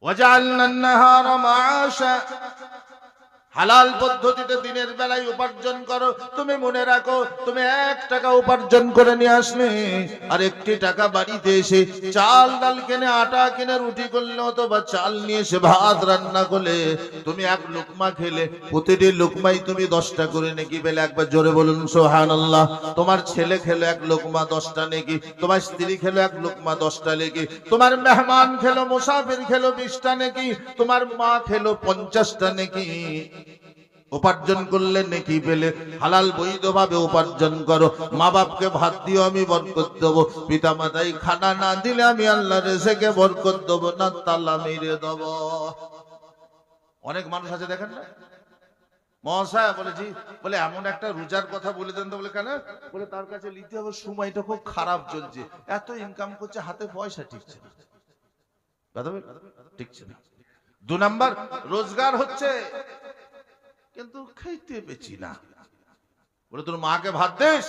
وجعلنا النهار معاشا হালাল পদ্ধতিতে দিনের বেলায় উপার্জন করো। তুমি মনে রাখো, তুমি এক টাকা উপার্জন করে নিয়ে আসলে। আর একটি টাকা বাড়িতে এসে চাল, ডাল কিনে, আটা কিনে, রুটি করলে অথবা চাল নিয়ে এসে ভাত রান্না করলে, তুমি এক লুকমা খেলে, প্রতিটি লুকমাই তুমি দশটা করে নেকি পেলে। একবার জোরে বলুন সোহান আল্লাহ তোমার ছেলে খেলো এক লোকমা দশটা নেকি, তোমার স্ত্রী খেলো এক লোকমা দশটা নেকি, তোমার মেহমান খেলো, মুসাফির খেলো বিশটা নেকি, তোমার মা খেলো পঞ্চাশটা নেকি। উপার্জন করলে নেকি পেলে, হালাল বৈধভাবে উপার্জন করো। মা বাপকে ভাত দিও আমি বরকত দেবো। পিতা মাতাই খানা না দিলে আমি আল্লাহ রেসেকে বরকত দেবো না তাল্লা মেরে দেব। অনেক মানুষ আছে, দেখেন না? মহাশয় বলেছি বলে, এমন একটা রোজার কথা বলে দেন তো। বলে, কেন? বলে, তার কাছে নিতে হবে, সময়টা খুব খারাপ চলছে। এত ইনকাম করছে, হাতে পয়সা ঠিকছে ঠিকছে দু নাম্বার, রোজগার হচ্ছে। কিন্তু খাইতে পেছি না। বলে, তোর মাকে ভাত দিস?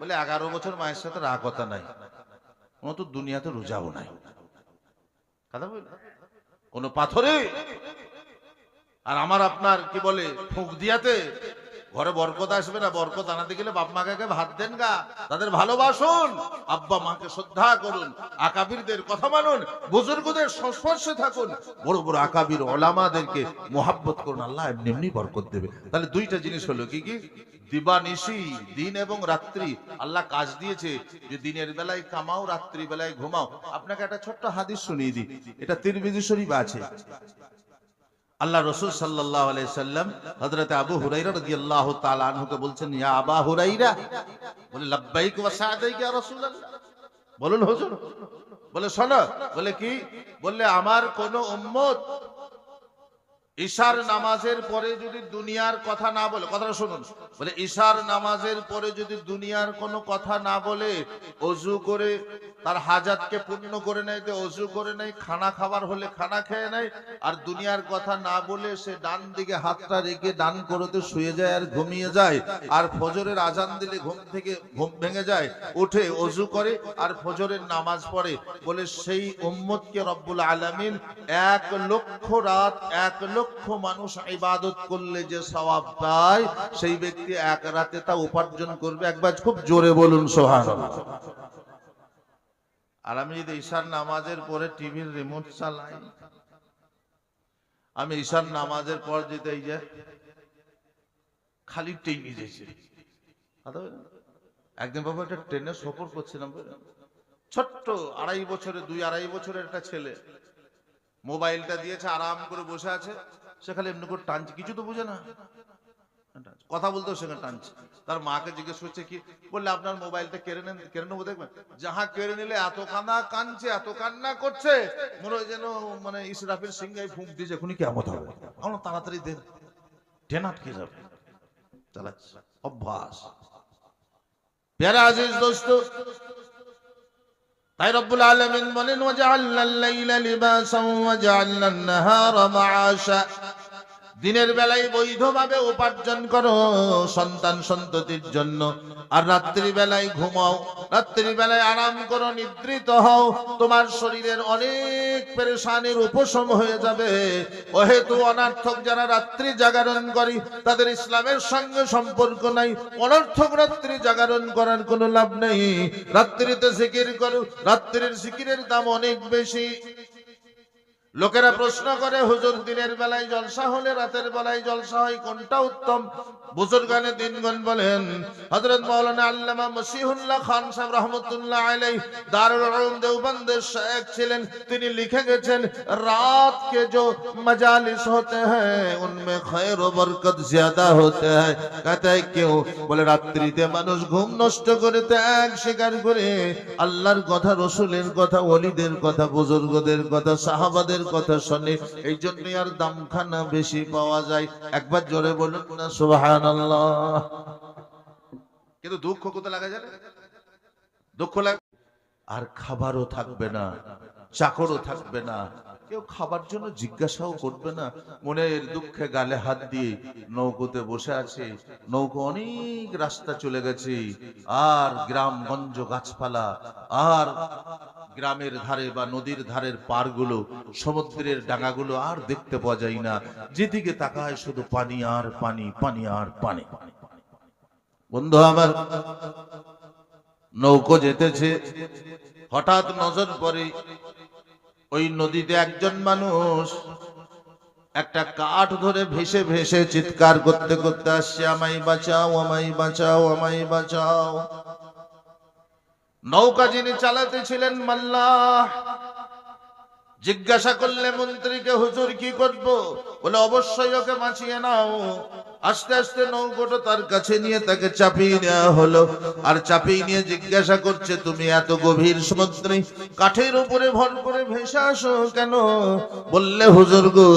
বলে, এগারো বছর মায়ের সাথে রাগ কথা নাই। তো দুনিয়াতে রোজাও নাই। কথা বল কোন পাথরে? আর আমার আপনার, কি বলে, ফুক দিয়াতে ঘরে বরকত আসবে না, বরকত আনাতে গেলে বাপ মাকে ভাত দেন গা, তাদের ভালোবাসুন। আব্বা মাকে শ্রদ্ধা করুন, আকাবিরদের কথা মানুন, বুজুর্গদের সংস্পর্শে থাকুন। বড় বড় আকাবির ওলামাদেরকে মোহাব্বত করুন, আল্লাহ এমনি এমনি বরকত দেবে। তাহলে দুইটা জিনিস হলো, কি কি? দিবানিশি, দিন এবং রাত্রি। আল্লাহ কাজ দিয়েছে যে দিনের বেলায় কামাও রাত্রি বেলায় ঘুমাও। আপনাকে একটা ছোট্ট হাদিস শুনিয়ে দিই, এটা তিরমিজি শরীফ আছে। আল্লাহ রসুল সাল্লাহ সাল্লাম হজরত আবু হুরাইরা রাদিয়াল্লাহু আল্লাহ তালকে বলছেন, ইয়া আবা হুরাইরা বলে, লাব্বাইক ওয়া সাদাইক বলুন, হুজুর। বলে, শোনো। বলে, কি? বললে, আমার কোন উম্মত ঈশার নামাজের পরে যদি দুনিয়ার কথা না বলে, কথাটা শুনুন, বলে ঈশার নামাজের পরে যদি দুনিয়ার কোনো কথা না বলে, অজু করে তার হাজাতকে পূর্ণ করে নেয় তো অজু করে নেয়, খানা খাবার হলে খানা খেয়ে নেয়, আর দুনিয়ার কথা না বলে সে ডান দিকে হাতটা রেখে ডান করতে শুয়ে যায় আর ঘুমিয়ে যায়, আর ফজরের আজান দিলে ঘুম থেকে ঘুম ভেঙে যায়, উঠে অজু করে আর ফজরের নামাজ পড়ে, বলে সেই উম্মতকে রব্বুল আলামিন এক লক্ষ রাত, এক লক্ষ মানুষ ইবাদত করলে যে সওয়াব পায়, সেই ব্যক্তি এক রাতে তা উপার্জন করবে। একবার খুব জোরে বলুন সোহান আর আমি যদি ঈশার নামাজের পরে টিভির রিমোট চালাই, আমি ঈশার নামাজের পর যেতে এই যে খালি টেনে যেছে একদিন বাবু একটা ট্রেনে সফর করছিলাম ছোট্ট আড়াই বছরের, দুই আড়াই বছরের একটা ছেলে মোবাইলটা দিয়েছে, আরাম করে বসে আছে। সে খালি এমনি করে টানছে, কিছু তো বুঝে না। কথা বলতেও সেখানে টানছে। তার মাকে জিজ্ঞেস করছে কি, বললে আপনার মোবাইলটা কেড়ে নেন, কেড়ে নেব দেখবেন? যাহা কেড়ে নিলে এত কান্না কানছে এত কান্না করছে, মনে হয় যেন মানে ইসরাফির সিংহাই ফুঁক দিয়েছে, এখনই কেমন হবে। আমরা তাড়াতাড়ি দেন। ট্রেন আটকে যাবে? চালাচ্ছে। অভ্যাস। প্যারা আজিজ দোস্ত তাই রব্বুল আলামিন বলেন ওয়াজআলনা আল-লাইলা লিবাসান ওয়াজআলনা আন-নাহারা মাআশা। দিনের বেলায় বৈধভাবে উপার্জন করো সন্তান সন্ততির জন্য। আর রাত্রি বেলায় ঘুমাও, রাত্রি বেলায় আরাম করো, নিদ্রিত হও। তোমার শরীরের অনেক পেরেশানির উপশম হয়ে যাবে। অহেতু অনার্থক যারা রাত্রি জাগরণ করে, তাদের ইসলামের সঙ্গে সম্পর্ক নাই। অনর্থক রাত্রি জাগরণ করার কোনো লাভ নেই। রাত্রিতে জিকির করো, রাত্রির জিকিরের দাম অনেক বেশি। লোকেরা প্রশ্ন করে হুজুর দিনের বেলায় জলসা হলে রাতের বেলায় জলসা হয় কোনটা উত্তম বুজুর্গানে দিনগণ বলেন হযরত মাওলানা আল্লামা মসিহুল্লাহ খান সাহেব রহমতুল্লাহ আলাইহি দারুল উলুম দেওবন্দের শেখ ছিলেন তিনি লিখে গেছেন রাত के जो मजालिस होते हैं उनमें खैर और बरकत ज्यादा होते हैं कहते हैं क्यों বলে রাত্রিতে মানুষ ঘুম নষ্ট করে ত্যাগ স্বীকার করে আল্লাহর কথা রসুলের কথা ওলিদের কথা বুজুর্গদের কথা সাহাবাদের কথা শোনে এই জন্যই আর দামখানা বেশি পাওয়া যায়। একবার জোরে বলুন না সুবহানাল্লাহ। কিন্তু দুঃখ কোথায় লাগা যায় দুঃখ লাগে আর খাবারও থাকবে না চাকরও থাকবে না। কেউ খাবার জন্য জিজ্ঞাসাও করবে না। মনের দুঃখে গালে হাত দিয়ে নৌকোতে বসে আছে। নৌকো অনেক রাস্তা চলে গেছে। আর গ্রাম গ্রামগঞ্জ গাছপালা আর গ্রামের ধারে বা নদীর ধারের পারগুলো সমুদ্রের ডাঙাগুলো আর দেখতে পাওয়া যায় না। যেদিকে তাকায় শুধু পানি আর পানি পানি আর পানি। বন্ধু আমার, নৌকো যেতেছে। হঠাৎ নজর পড়ে ওই নদীতে একজন মানুষ। একটা কাঠ ধরে ভেসে ভেসে চিৎকার করতে করতে আসছে, আমায় বাঁচাও আমায় বাঁচাও আমায় বাঁচাও। নৌকা যিনি চালাতে ছিলেন মাল্লাহ জিজ্ঞাসা করলে মন্ত্রীকে, হুজুর কি করব? বলে, অবশ্যই ওকে বাঁচিয়ে নাও। আস্তে আস্তে নৌকোটা তার কাছে নিয়ে তাকে চাপিয়ে নেওয়া হলো। আর চাপিয়ে নিয়ে জিজ্ঞাসা করছে, তুমি এত গভীর সমুদ্রে কাঠের উপরে ভর করে ভেসে আসো কেন? বললে, হুজুর গো,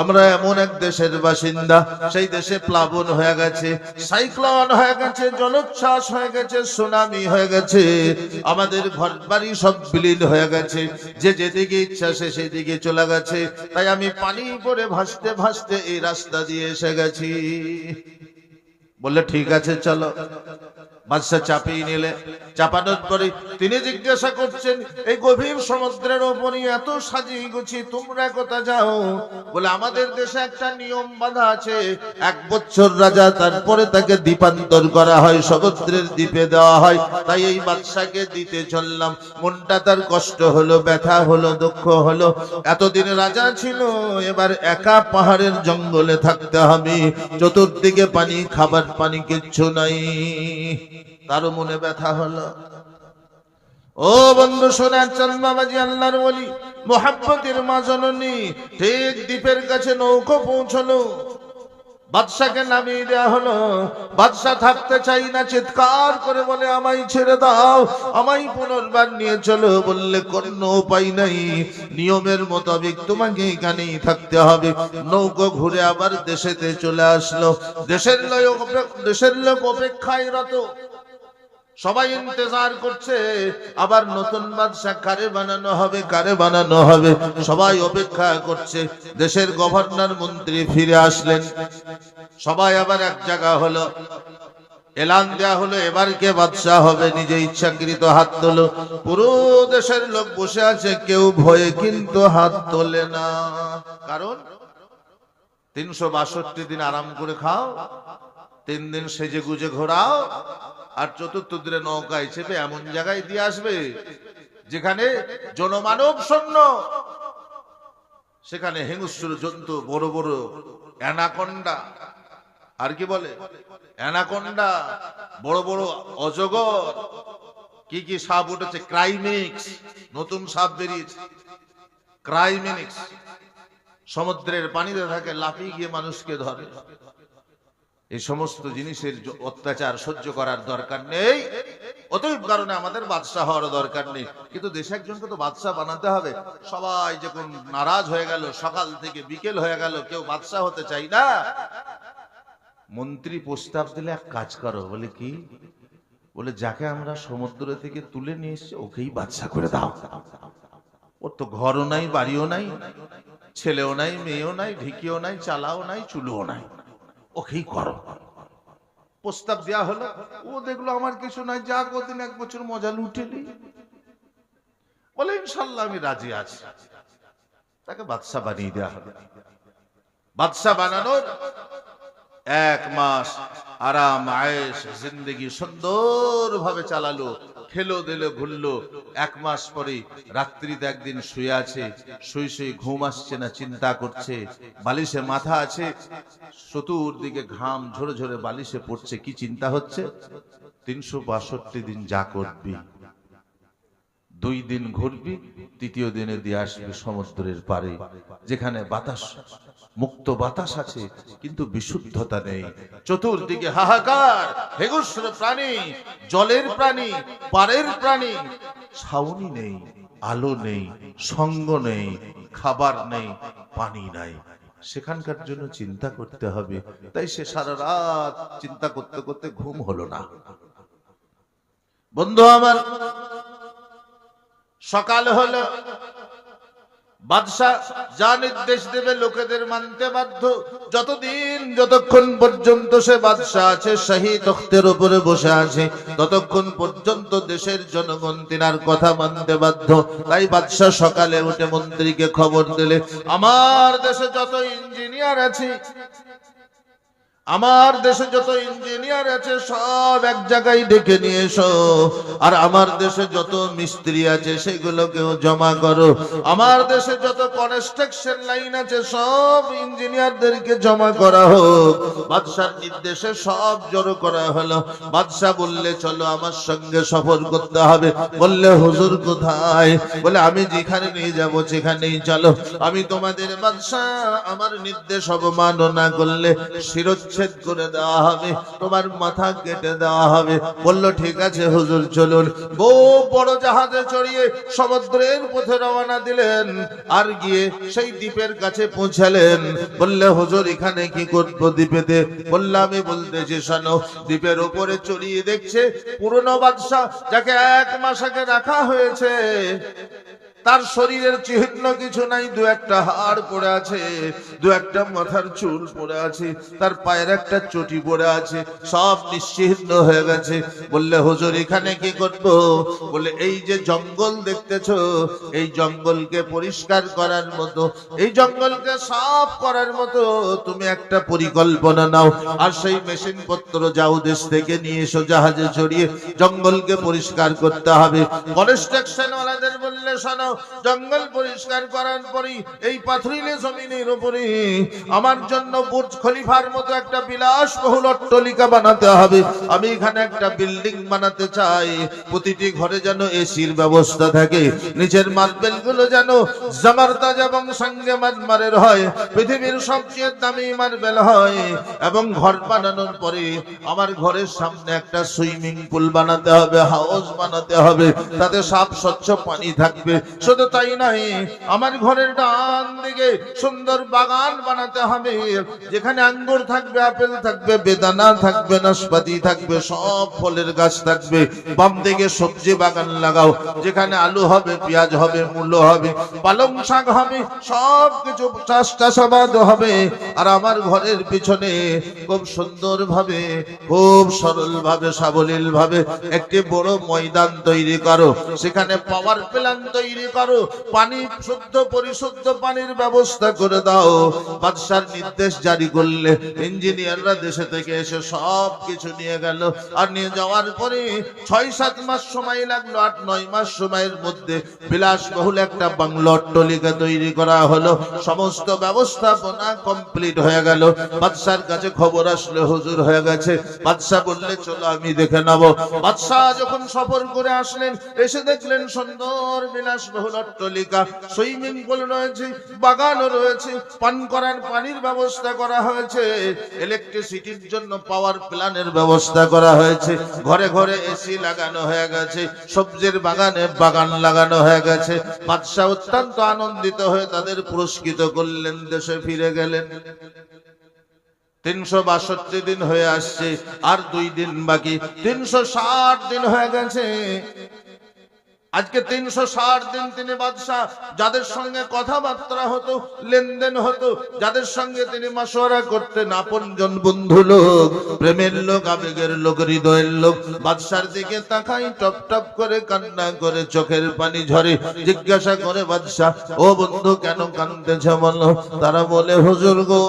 আমরা এমন এক দেশের বাসিন্দা। সেই দেশে প্লাবন হয়ে গেছে, সাইক্লোন হয়ে গেছে, জলোচ্ছ্বাস হয়ে গেছে, সুনামি হয়ে গেছে। আমাদের ঘর বাড়ি সব বিলীন হয়ে গেছে। যে যেদিকে ইচ্ছা সে সেদিকে চলে গেছে। তাই আমি পানি পরে ভাসতে ভাসতে এই রাস্তা দিয়ে এসে গেছি। বললে ঠিক আছে চলো। বাদশা চাপিয়ে নিলে, চাপানোর পরে তিনি জিজ্ঞাসা করছেন, এই গভীর সমুদ্রের ওপরই এত সাজিয়ে গুছি তোমরা কোথা যাও? বলে, আমাদের দেশে একটা নিয়ম বাঁধা আছে, এক বছর রাজা তারপরে তাকে দ্বীপান্তর করা হয়, সমুদ্রের দ্বীপে দেওয়া হয়, তাই এই বাদশাকে দিতে চললাম। মনটা তার কষ্ট হলো, ব্যথা হলো, দুঃখ হলো। এতদিন রাজা ছিল, এবার একা পাহাড়ের জঙ্গলে থাকতে হবে। চতুর্দিকে পানি, খাবার পানি, কিচ্ছু নাই। তারও মনে ব্যথা হলো। ও বন্ধু শোনার চাঁদ বাবাজি, আল্লাহর বলি মোহাম্মতের মা জননী, ঠিক দ্বীপের কাছে নৌকো পৌঁছলো। বাদশাকে নামিয়ে দেওয়া হলো। বাদশা থাকতে চাই না, চিৎকার করে বলে, আমায় ছেড়ে দাও, আমায় পুনর্বার নিয়ে চলো। বললে, কোনো উপায় নাই। নিয়মের মোতাবেক তোমাকে এখানেই থাকতে হবে। নৌকো ঘুরে আবার দেশেতে চলে আসলো। দেশের লোক দেশের লোক অপেক্ষায় রত। সবাই ইন্তজার করছে, আবার নতুন বাদশা কারে বানানো হবে, কারে বানানো হবে? সবাই অপেক্ষা করছে, দেশের গভর্নর মন্ত্রী ফিরে আসলেন। সবাই আবার এক জায়গা হলো, এলান দেয়া হলো, এবার কে বাদশাহ হবে? নিজে ইচ্ছাকৃত হাত তোলো। পুরো দেশের লোক বসে আছে, কেউ ভয়ে কিন্তু হাত তোলে না। কারণ তিনশো বাষট্টি দিন আরাম করে খাও তিন দিন সেজে গুজে ঘোরাও, আর চতুর্থ দিনে নৌকায় চেপে এমন জায়গায় দিয়ে আসবে যেখানে জনমানব শূন্য সেখানে হিংস্র জন্তু, বড় বড় অ্যানাকন্ডা। আর কি বলে? অ্যানাকন্ডা, বড় বড় অজগর। কি কি সাপ উঠেছে? ক্রাইমিক্স, নতুন সাপ বেরিয়েছে। ক্রাইমিনিক্স সমুদ্রের পানিতে থাকে, লাফিয়ে গিয়ে মানুষকে ধরে। এই সমস্ত জিনিসের অত্যাচার সহ্য করার দরকার নেই। অতএব কারণে আমাদের বাদশাহ হওয়ার দরকার নেই। কিন্তু দেশে একজনকে তো বাদশাহ বানাতে হবে। সবাই যখন নারাজ হয়ে গেল, সকাল থেকে বিকেল হয়ে গেল, কেউ বাদশাহ হতে চাই না। মন্ত্রী প্রস্তাব দিলে এক কাজ করো, বলে কি? বলে, যাকে আমরা সমুদ্র থেকে তুলে নিয়ে এসছি, ওকেই বাদশাহ করে দাও। ওর তো ঘরও নাই, বাড়িও নাই, ছেলেও নাই, মেয়েও নাই, ঢিকিও নাই, চালাও নাই, চুলোও নাই। ওকেই করো। প্রস্তাব দেওয়া হলো, ও দেখল আমার কিছু নাই, যা কদিন এক বছর মজা লুটেলি বলে, ইনশাল্লাহ আমি রাজি আছি। তাকে বাদশা বানিয়ে দেওয়া হলো। বাদশা বানানোর এক মাস আরাম আয়েস জিন্দগি সুন্দর ভাবে চালালো। খেলো, দিলো, ঘুরলো। এক মাস পরে রাত্রিতে একদিন শুয়ে আছে, শুয়ে শুয়ে ঘুম আসছে না, চিন্তা করছে। বালিশে মাথা আছে, চতুর্দিকে ঘাম ঝরে ঝরে বালিশে পড়ছে। কি চিন্তা হচ্ছে? তিনশো বাষট্টি দিন যা করবি, দুই দিন ঘুরবি, তৃতীয় দিনে দিয়ে আসবি সমুদ্রের পারে যেখানে বাতাস মুক্ত বাতাস আছে, কিন্তু বিশুদ্ধতা নেই। চতুর্দিকে হাহাকার হেগুস্র প্রাণী, জলের প্রাণী পারের প্রাণী। ছাউনি নেই, আলো নেই, সঙ্গ নেই, খাবার নেই, পানি নাই। সেখানকার জন্য চিন্তা করতে হবে, তাই সে সারা রাত চিন্তা করতে করতে ঘুম হলো না। বন্ধু আমার, সকাল হলো বাদশাহ, যা নির্দেশ দেবে লোকেদের মানতে বাধ্য। যতদিন, যতক্ষণ পর্যন্ত সে বাদশাহ আছে শাহী তখ্তের উপরে বসে আছে, ততক্ষণ পর্যন্ত দেশের জনগণ তিনার কথা মানতে বাধ্য। তাই বাদশাহ সকালে উঠে মন্ত্রীকে খবর দিলে, আমার দেশে যত ইঞ্জিনিয়ার আছে আমার দেশে যত ইঞ্জিনিয়ার আছে, সব এক জায়গায় ডেকে নিয়ে এসো। আর আমার দেশে যত মিস্ত্রি আছে, সেগুলোকেও জমা করো। আমার দেশে যত কনস্ট্রাকশন লাইন আছে, সব ইঞ্জিনিয়ারদেরকে জমা করা হোক। বাদশার নির্দেশে সব জড়ো করা হলো। বাদশাহ বললে, চলো আমার সঙ্গে সফর করতে হবে। বললে, হুজুর কোথায়? বলে, আমি যেখানে নিয়ে যাব, সেখানেই চলো। আমি তোমাদের বাদশাহ, আমার নির্দেশ অবমাননা করলে শিরোচ্ছেদ করে দেওয়া হবে, তোমার মাথা কেটে দেওয়া হবে। বলল, ঠিক আছে হুজুর, চলুন। বউ বড় জাহাজে চড়িয়ে সমুদ্রের পথে রওনা দিলেন আর গিয়ে সেই দ্বীপের কাছে পৌঁছালেন। বললে, হুজুর, এখানে কি করব দ্বীপেতে? বললে, আমি বলতেছি, শোনো, দ্বীপের উপরে চড়িয়ে দেখছে পুরনো বাদশাহ যাকে এক মাস আগে রাখা হয়েছে। তার শরীরের চিহ্ন কিছু নাই, দু একটা হাড় পড়ে আছে, দু একটা মাথার চুল পড়ে আছে, তার পায়ের একটা চটি পড়ে আছে, সব নিশ্চিহ্ন হয়ে গেছে। বললে, হুজুর, এখানে কি করব? বলে এই যে জঙ্গল দেখতেছ, এই জঙ্গলকে পরিষ্কার করার মতো, এই জঙ্গলকে সাফ করার মতো, তুমি একটা পরিকল্পনা নাও। আর সেই মেশিন পত্র যাও, দেশ থেকে নিয়ে এসো, জাহাজে চড়িয়ে জঙ্গলকে পরিষ্কার করতে হবে। কনস্ট্রাকশন ওয়ালাদের বললে, শোনো জঙ্গল পরিষ্কার করার পরই এই পাথরিলে জমিনের উপরে আমার জন্য বুর্জ খলিফার মতো একটা বিলাস বহুল অট্টলিকা বানাতে হবে। আমি এখানে একটা বিল্ডিং বানাতে চাই। প্রতিটি ঘরে যেন এসির ব্যবস্থা থাকে। নিচের মার্বেলগুলো যেন জামারতাজ এবং সঙ্গে মারমারের হয়। পৃথিবীর সবচেয়ে দামি মার্বেল হয়। এবং ঘর বানানোর পরে আমার ঘরের সামনে একটা সুইমিং পুল বানাতে হবে, হাউস বানাতে হবে। তাতে সাফ স্বচ্ছ পানি থাকবে। শুধু তাই নাই আমার ঘরের ডান দিকে সুন্দর বাগান বানাতে হবে, যেখানে আঙ্গুর থাকবে, আপেল থাকবে, বেদানা থাকবে, নাশপাতি থাকবে, সব ফলের গাছ থাকবে। বাম দিকে সবজি বাগান লাগাও, যেখানে আলু হবে, পেঁয়াজ হবে, মূলো হবে, পালং শাক হবে, সব কিছু চাষ চাষাবাদ হবে। আর আমার ঘরের পিছনে খুব সুন্দর ভাবে খুব সরল ভাবে সাবলীল ভাবে একটি বড় ময়দান তৈরি করো, সেখানে পাওয়ার প্ল্যান্ট তৈরি করো পানি শুদ্ধ, পরিশুদ্ধ পানির ব্যবস্থা করে দাও। বাদশার নির্দেশ জারি করলে ইঞ্জিনিয়াররা দেশে থেকে এসে সব কিছু নিয়ে গেল। আর নিয়ে যাওয়ার পরে ছয়, সাত মাস সময় লাগল, আট, নয় মাস সময়ের মধ্যে বিলাসবহুল একটা বাংলো অট্টলিকা তৈরি করা হলো। সমস্ত ব্যবস্থাপনা কমপ্লিট হয়ে গেল। বাদশার কাছে খবর আসলে হুজুর হয়ে গেছে। বাদশাহ বললে, চলো আমি দেখে নেব। বাদশাহ যখন সফর করে আসলেন, এসে দেখলেন সুন্দর বিলাসবহুল পান করার পানির ব্যবস্থা করা হয়েছে ইলেকট্রিসিটির জন্য পাওয়ার প্ল্যানের ব্যবস্থা করা হয়েছে, ঘরে ঘরে এসি লাগানো হয়ে গেছে, সবজির বাগানে বাগান লাগানো হয়ে গেছে, বাদশাহ অত্যন্ত আনন্দিত হয়ে তাদের পুরস্কৃত করলেন, দেশে ফিরে গেলেন। তিনশো বাষট্টি দিন হয়ে আসছে, আর দুই দিন বাকি, তিনশো ষাট দিন হয়ে গেছে। আজকে তিনশো ষাট দিন তিনি বাদশাহ, যাদের সঙ্গে কথাবার্তা হতো, লেনদেন হতো, যাদের সঙ্গে তিনি মাসোয়ারা করতেন আপনজন বন্ধু লোক, প্রেমের লোক, আবেগের লোক, হৃদয়ের লোক, বাদশার দিকে তাকাই, টপ টপ করে কান্না করে চোখের পানি ঝরে, জিজ্ঞাসা করে বাদশাহ, ও বন্ধু, কেন কান্দতেছে বলো? তারা বলে, হুজুর গো,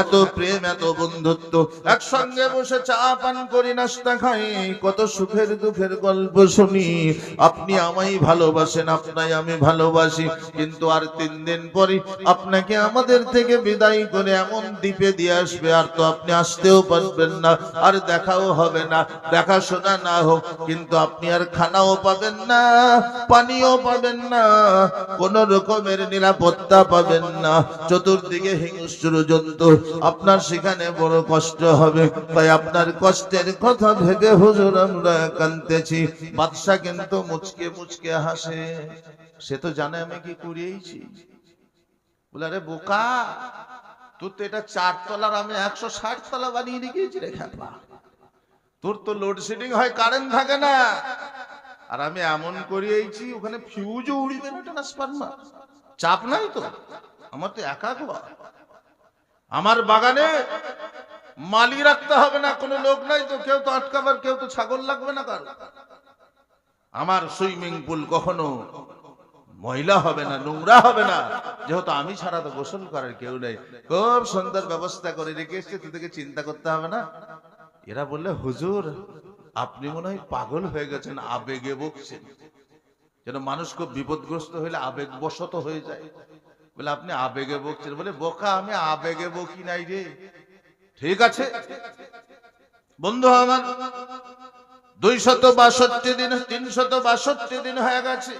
এত প্রেম, এত বন্ধুত্ব, একসঙ্গে বসে চা পান করি, নাস্তা খাই, কত সুখের দুঃখের গল্প শুনি। আপনি আমায় ভালোবাসেন আপনাই আমি ভালোবাসি, কিন্তু আর তিন দিন পরে আপনাকে আমাদের থেকে বিদায় করে এমন দ্বীপে দিয়ে আসবে, আর তো আপনি আসতেও পারবেন না, আর দেখাও হবে না, দেখাশোনা না হোক, কিন্তু আপনি আর খানাও পাবেন না, পানিও পাবেন না, কোন রকমের নিরাপত্তা পাবেন না, চতুর্দিকে হিংস্র জন্তু, আপনার সেখানে বড় কষ্ট হবে, তাই আপনার কষ্টের কথা ভেবে হুজুর আমরা কানতেছি বাদশাহ কিন্তু মুচকে মুচকে হাসে। সে তো জানে আমি কি করিয়েছি বলে, আরে বোকা, তোর তো এটা চার তলার আমি একশো ষাট তলা বানিয়ে রেখেছি রে খেপা। তোর তো লোডশেডিং হয় কারেন্ট থাকে না। আর আমি এমন করিয়েছি ওখানে ফিউজও উড়িবে না ট্রান্সফার্মার চাপ নাই তো, আমার তো একা ঘর। আমার বাগানে মালি রাখতে হবে না, কোনো লোক নাই তো, কেউ তো আটকাবার, কেউ তো ছাগল লাগবে না কারও। আমার সুইমিং পুল কখনো ময়লা হবে না, নোংরা হবে না। যেহেতু আমি ছাড়া তো গোসল করার কেউ নেই। খুব সুন্দর ব্যবস্থা করে রেখে এসছে তোদেরকে চিন্তা করতে হবে না। এরা বললে, হুজুর, আপনি মনে হয় পাগল হয়ে গেছেন, আবেগে বকছেন যেন মানুষ খুব বিপদগ্রস্ত হইলে আবেগ বশত হয়ে যায়। বলে, আপনি আবেগে বকছেন বলে, বোকা, আমি আবেগে বকি নাই রে। ঠিক আছে? বন্ধু আমার দুইশত বাষট্টি দিন, তিনশত বাষট্টি দিন হয়ে গেছে।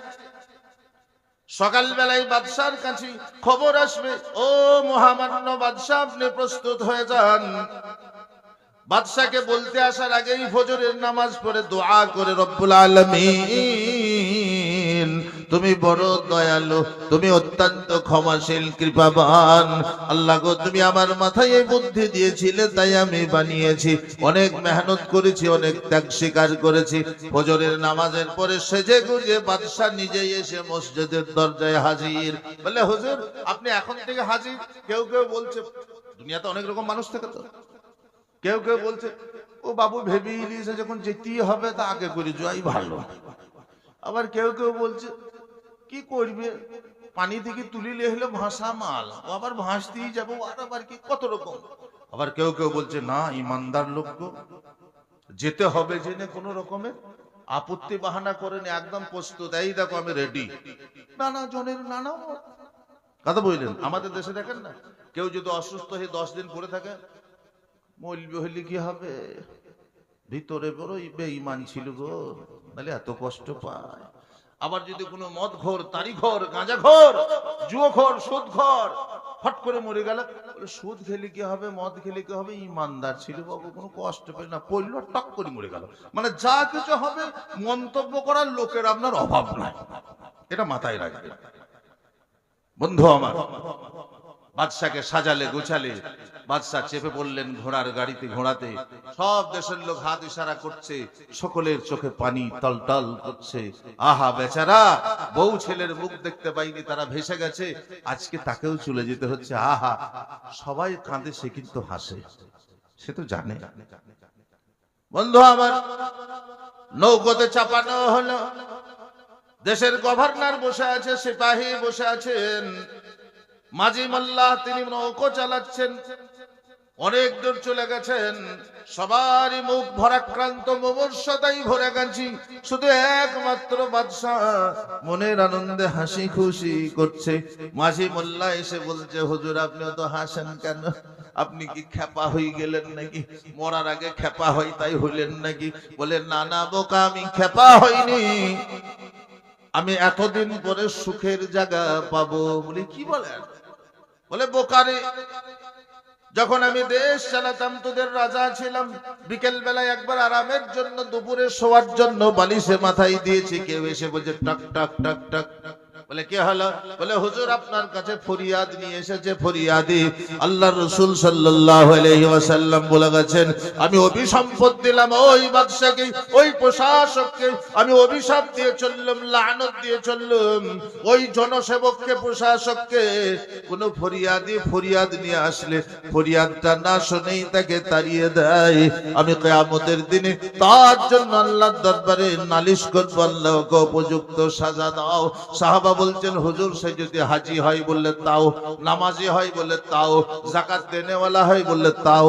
সকালবেলায় বাদশার কাছে খবর আসবে, ও মহামান্য বাদশাহ, আপনি প্রস্তুত হয়ে যান। বাদশাকে বলতে আসার আগেই ফজরের নামাজ পড়ে দোয়া করে রব্বুল আলামিন। তুমি বড় দয়ালু, তুমি অত্যন্ত ক্ষমাশীল, কৃপাবান। আল্লাহ গো, তুমি আমার মাথায় এই বুদ্ধি দিয়েছিলে, তাই আমি বানিয়েছি। অনেক মেহনত করেছি, অনেক ত্যাগ স্বীকার করেছি। ফজরের নামাজের পরে সেজে গুজে বাদশাহ নিজেই এসে মসজিদের দরজায় হাজির। বলে, হুজুর, আপনি এখন থেকে হাজির? কেউ কেউ বলছে, দুনিয়াতে অনেক রকম মানুষ থাকে তো। কেউ কেউ বলছে, ও বাবু, ভেবে ইলিশে যখন যেতেই হবে, তা আগে করে, যাই ভালো। আবার কেউ কেউ বলছে কি করবে? পানি থেকে তুলিলে হলো ভাষা মাল। আবার ভাসতেই যাব, আর আবার কি? কত রকম? আবার কেউ কেউ বলছে, না, ইমানদার লোক যেতে হবে জেনে কোনো রকমের আপত্তি বাহানা করেন একদম প্রস্তুত এই দেখো আমি রেডি নানা জনের নানা। কথা বললেন? আমাদের দেশে দেখেন না? কেউ যদি অসুস্থ হয়ে দশ দিন পরে থাকে মলবে হইলে কি হবে? ভিতরে বড়ই বেঈমান ছিল গো। নাহলে এত কষ্ট পায়। আবার যদি কোনো মদ ঘর তারি ঘর গাঁজা ঘর জুয়ো ঘর সুদ ঘর ফট করে মরে গেল সুদ খেলে কি হবে, মদ খেলে কি হবে? ইমানদার ছিল বাবু, কোনো কষ্ট পেল না, পড়ল, টক করে মরে গেল। মানে যা কিছু হবে, মন্তব্য করার লোকের আপনার অভাব নাই। এটা মাথায় রাখবে বন্ধু আমার বাদশাকে সাজালে, গোছালে। বাদশাহ চেপে পড়লেন ঘোড়ার গাড়িতে, ঘোড়াতে। সব দেশের লোক হাত ইশারা করছে, সকলের চোখে পানি টলটল করছে। আহা, বেচারা, বউ ছেলের মুখ দেখতে পাইনি, তারা ভেসে গেছে। আজকে তাকেও চলে যেতে হচ্ছে। আহা, সবাই কাঁদে, সে কিন্তু হাসে। সে তো জানে। বন্ধু আমার, নৌকোতে চাপানো হলো। দেশের গভর্নর বসে আছে, সিপাহী বসে আছেন। মাঝি মোল্লা তিনি নৌকো চালাচ্ছেন। অনেক দূর চলে গেছেন। সবারই মুখ ভরাক্রান্ত, মুমূর্ষতাই ভরে গেছি। শুধু একমাত্র বাদশাহ মনের আনন্দে হাসি খুশি করছে। মাঝি মোল্লা এসে বলছে, হুজুর, আপনিও তো হাসেন কেন? আপনি কি খেপা হয়ে গেলেন নাকি? মরার আগে খেপা হয়, তাই হইলেন নাকি? বলে, না না বোকা, আমি খেপা হইনি। আমি এতদিন পরে সুখের জায়গা পাবো। বলে, কি বলেন? বলে, বোকারে, যখন আমি দেশ চালাতাম, তোদের রাজা ছিলাম বিকেল বেলায় একবার আরামের জন্য, দুপুরে শোয়ার জন্য বালিশে মাথায় দিয়েছি, কেউ এসে বলছে টাক টাক টাক টাক। বলে, কে হলো? বলে, হুজুর আপনার কাছে ফরিয়াদ নিয়ে এসেছে, ফরিয়াদি। আল্লাহ রসুল সাল্লাল্লাহু আলাইহি ওয়াসাল্লাম বলে গেছেন, আমি অভিসম্পদ দিলাম ওই বাদশাকে, ওই প্রশাসককে, আমি অভিশাপ দিয়ে চললাম, লানত দিয়ে চললাম। ওই জনসেবককে, প্রশাসককে কোন ফরিয়াদি, ফরিয়াদ নিয়ে আসলে ফরিয়াদটা না শুনেই তাকে তাড়িয়ে দেয়। আমি কেয়ামতের দিনে তার জন্য আল্লাহর দরবারে নালিশ করব, আল্লাহকে উপযুক্ত সাজা দাও। সাহাবা বলছেন, হুজুর, সে যদি হাজি হয় বললে তাও, নামাজি হয় বলে তাও জাকাত দেনেওয়ালা হয় বললে তাও।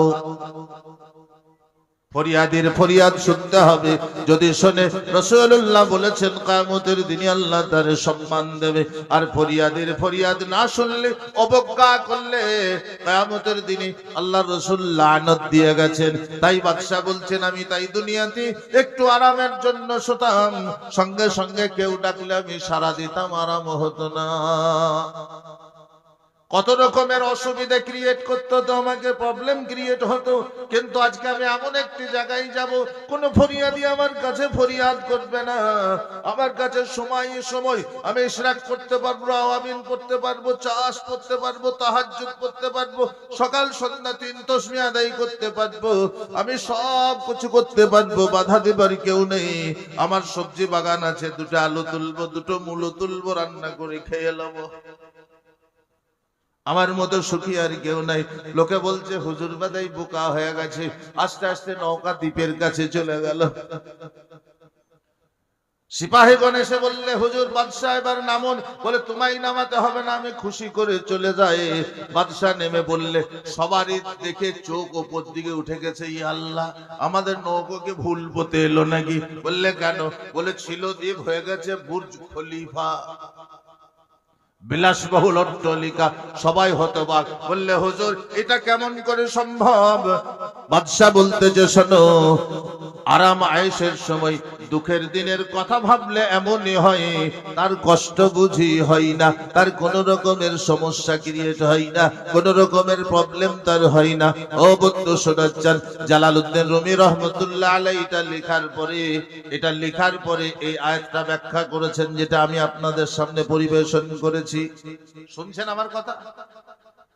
ফরিয়াদের ফরিয়াদ শুনতে হবে। যদি শোনে রসুল্লাহ বলেছেন কামতের দিনে আল্লাহ তার সম্মান দেবে। আর ফরিয়াদের ফরিয়াদ না শুনলে, অবজ্ঞা করলে কামতের দিনে আল্লাহ রসুল্লাহ লানত দিয়ে গেছেন। তাই বাদশাহ বলছেন, আমি তাই দুনিয়াতে একটু আরামের জন্য শুতাম। সঙ্গে সঙ্গে কেউ ডাকলে আমি সারা দিতাম, আরাম হতো না। কত রকমের অসুবিধা ক্রিয়েট করতে হতো আমাকে প্রবলেম ক্রিয়েট হতো। কিন্তু আজকে আমি এমন একটি জায়গায় যাব, কোন ফরিয়াদি আমার কাছে ফরিয়াদ করবে না। আমার কাছে সময় সময় আমি ইশরাক করতে পারব আওয়াবিন করতে পারব, চাষ করতে পারব, তাহাজ্জুদ করতে পারব, সকাল সন্ধ্যা তিন তসমি আদায় করতে পারব, আমি সব কিছু করতে পারব, বাধা দেবার কেউ নেই। আমার সবজি বাগান আছে, দুটো আলু তুলবো, দুটো মূলো তুলবো, রান্না করে খেয়ে নেব আমার মতো সুখী আর কেউ নাই। লোকে বলছে, হুজুর বাদাই বোকা হয়ে গেছে। আস্তে আস্তে নৌকা দ্বীপের কাছে চলে গেল। সিপাহীগণ এসে বললে, হুজুর, বাদশাহ এবার নামুন। বলে, তোমায় নামাতে হবে না, আমি খুশি করে চলে যাই। বাদশাহ নেমে বললে, সবারই দেখে চোখ ওপর দিকে উঠে গেছে ই আল্লাহ! আমাদের নৌকোকে ভুল পথে এলো নাকি? বললে, কেন? বলে, ছিল দ্বীপ হয়ে গেছে বুর্জ খলিফা। বিলাসবহুল অট্টলিকা, সবাই হতবাক, বললে, হুজুর, এটা কেমন করে সম্ভব? বাদশাহ বলতে, যে শোনো, আরাম আয়েসের সময় দুঃখের দিনের কথা ভাবলে এমনই হয়, তার কষ্ট বুঝি হয় না, তার কোন রকমের সমস্যা ক্রিয়েট হয় না, কোন রকমের প্রবলেম তার হয় না। ও বন্ধু শোনাচ্ছেন জালালউদ্দিন রুমি রহমতুল্লাহ আলাই এটা লেখার পরে, এটা লেখার পরে এই আয়াতটা ব্যাখ্যা করেছেন, যেটা আমি আপনাদের সামনে পরিবেশন করেছি। শুনছেন আমার কথা?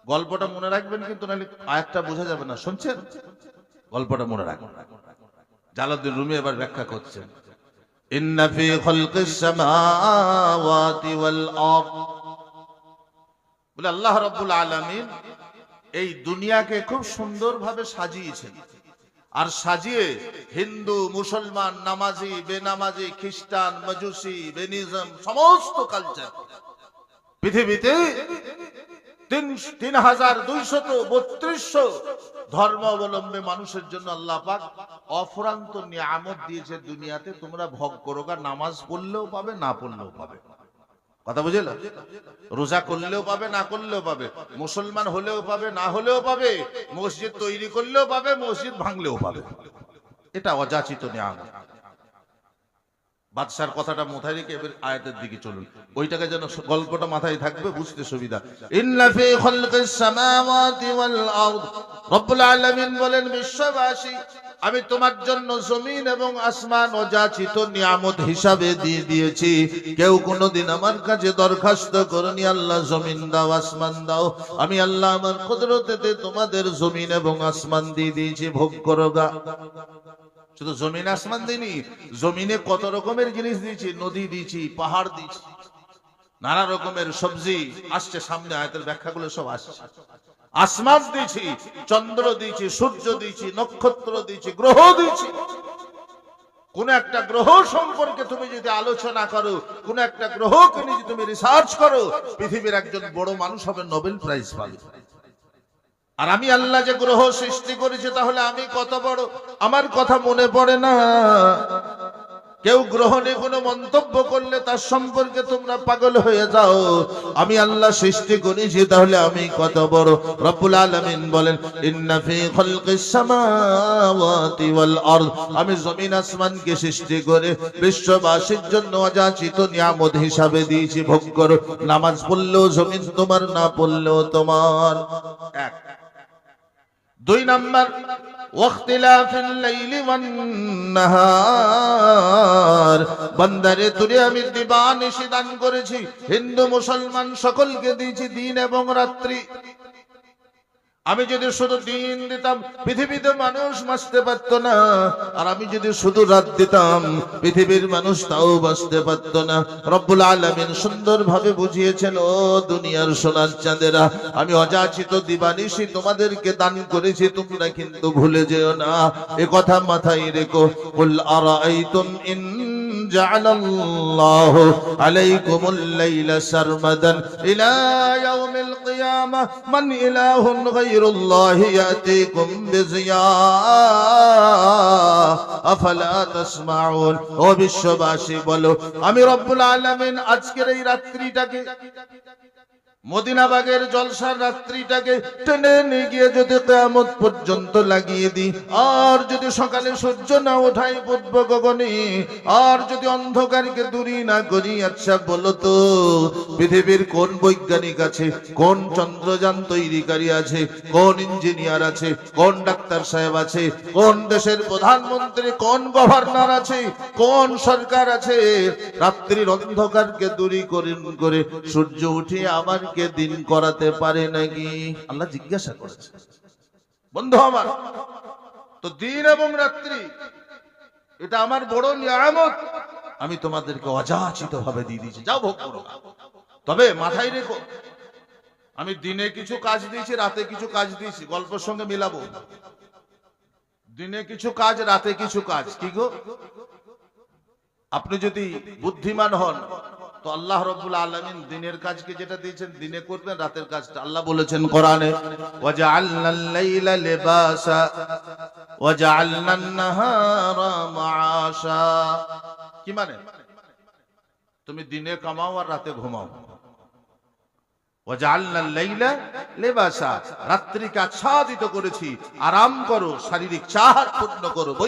গল্পটা মনে রাখবেন কিন্তু নাহলে আয়াতটা বোঝা যাবে না। শুনছেন? গল্পটা মনে রাখবেন। জালালউদ্দিন রুমি এবার ব্যাখ্যা করছেন। বলে আল্লাহ রাব্বুল আলামিন এই দুনিয়াকে খুব সুন্দরভাবে সাজিয়েছেন। আর সাজিয়ে হিন্দু, মুসলমান, নামাজি, বেনামাজি, খ্রিস্টান, মজুসি, বেনিজম, সমস্ত কালচার পৃথিবীতে তিন হাজার দুইশত বত্রিশশো ধর্মাবলম্বী মানুষের জন্য আল্লাহ পাক অফুরান্ত নিয়ামত দিয়েছে দুনিয়াতে। তোমরা ভোগ করোগা নামাজ পড়লেও পাবে, না পড়লেও পাবে। কথা বুঝলে? রোজা করলেও পাবে, না করলেও পাবে। মুসলমান হলেও পাবে, না হলেও পাবে। মসজিদ তৈরি করলেও পাবে, মসজিদ ভাঙলেও পাবে। এটা অযাচিত নিয়ামত। বাদশার কথাটা মাথায় রেখে এবার আয়াতের দিকে চলুন। ওইটাকে যেন গল্পটা মাথায় থাকবে, বুঝতে সুবিধা। ইন্না ফি খালকিস সামাওয়াতি ওয়াল আরদ। রব্বুল আলামিন বলেন, বিশ্ববাসী, আমি তোমার জন্য জমিন এবং আসমান অযাচিত নিয়ামত হিসাবে দিয়ে দিয়েছি। কেউ কোনোদিন আমার কাছে দরখাস্ত করনি, আল্লাহ জমিন দাও, আসমান দাও। আমি আল্লাহ আমার কুদরতেতে তোমাদের জমিন এবং আসমান দিয়ে দিয়েছি, ভোগ করো গা। শুধু জমিন আসমান দিইনি, জমিনে কত রকমের জিনিস দিয়েছি, নদী দিয়েছি, পাহাড় দিয়েছি। নানা রকমের সবজি আসছে সামনে, আয়তের ব্যাখ্যাগুলো সব আসছে। আসমান দিয়েছি, চন্দ্র দিয়েছি, সূর্য দিয়েছি, নক্ষত্র দিয়েছি, গ্রহ দিয়েছি। কোন একটা গ্রহ সম্পর্কে তুমি যদি আলোচনা করো, কোন একটা গ্রহকে নিয়ে তুমি রিসার্চ করো, পৃথিবীর একজন বড় মানুষ হবে নোবেল প্রাইজ পাবে। আর আমি আল্লাহ যে গ্রহ সৃষ্টি করেছি, তাহলে আমি কত বড়? আমার কথা মনে পড়ে না। কেউ গ্রহণে কোনো মন্তব্য করলে তার সম্পর্কে তোমরা পাগল হয়ে যাও। আমি আল্লাহ সৃষ্টি করেছি, তাহলে আমি কত বড়? রব্বুল আলামিন বলেন, ইন্না ফি সামাওয়াতি ওয়াল আরদ। আমি জমিন আসমানকে সৃষ্টি করে বিশ্ববাসীর জন্য অযাচিত নিয়ামত হিসাবে দিয়েছি। ভোগ করো। নামাজ পড়লেও জমিন তোমার, না পড়লেও তোমার। এক। দুই নম্বর বান্দারে তুলে আমি দিবা দান করেছি। হিন্দু, মুসলমান সকলকে দিয়েছি দিন এবং রাত্রি। আমি যদি শুধু দিন দিতাম, পৃথিবীতে মানুষ বাঁচতে পারতো না। আর আমি যদি শুধু রাত দিতাম, পৃথিবীর মানুষ তাও বাঁচতে পারতো না। রব্বুল আলমিন সুন্দর ভাবে বুঝিয়েছেন, ও দুনিয়ার সোনার চাঁদেরা, আমি অযাচিত দিবানিশি তোমাদেরকে দান করেছি, তোমরা কিন্তু ভুলে যেও না। এ কথা মাথায় রেখো আরাইতুম ইন جعل الله عليكم الليل سرمدا إلى يوم القيامة من إله غير الله يأتيكم بزياء أفلا تسمعون وبالشباشي بلو أمي رب العالمين أذكر راتري মদিনাবাগের জলসার রাত্রিটাকে টেনে নিয়ে গিয়ে যদি কেয়ামত পর্যন্ত লাগিয়ে দিই, আর যদি সকালে সূর্য না ওঠাই পূর্ব গগনে, আর যদি অন্ধকারকে দূরি না করি আচ্ছা বলো তো, পৃথিবীর কোন বৈজ্ঞানিক আছে, কোন চন্দ্রযান তৈরিকারী আছে, কোন ইঞ্জিনিয়ার আছে, কোন ডাক্তার সাহেব আছে, কোন দেশের প্রধানমন্ত্রী, কোন গভর্নর আছে, কোন সরকার আছে? রাত্রির অন্ধকারকে দূরী করে সূর্য উঠিয়ে আমারকে দিন করাতে পারে নাকি? আল্লাহ জিজ্ঞাসা করেছে। বন্ধু আমার, তো দিন এবং রাত্রি, এটা আমার বড় নিয়ামত। আমি তোমাদেরকে অযাচিত ভাবে দিয়ে দিয়েছি। যাও ভোগ করো। তবে মাথায় রেখো, আমি দিনে কিছু কাজ দিয়েছি, রাতে কিছু কাজ দিয়েছি, গল্পের সঙ্গে মিলাবো। দিনে কিছু কাজ, রাতে কিছু কাজ। কি গো? আপনি যদি বুদ্ধিমান হন তো আল্লাহ রব্বুল আলমিন দিনের কাজকে যেটা দিয়েছেন দিনে করবেন, রাতের কাজটা আল্লাহ বলেছেন কোরআনে কি মানে? তুমি দিনে কামাও আর রাতে ঘুমাও। রাত্রিকে আচ্ছাদিত করেছি, আরাম করো, শারীরিক চাহাত পূর্ণ করো, বই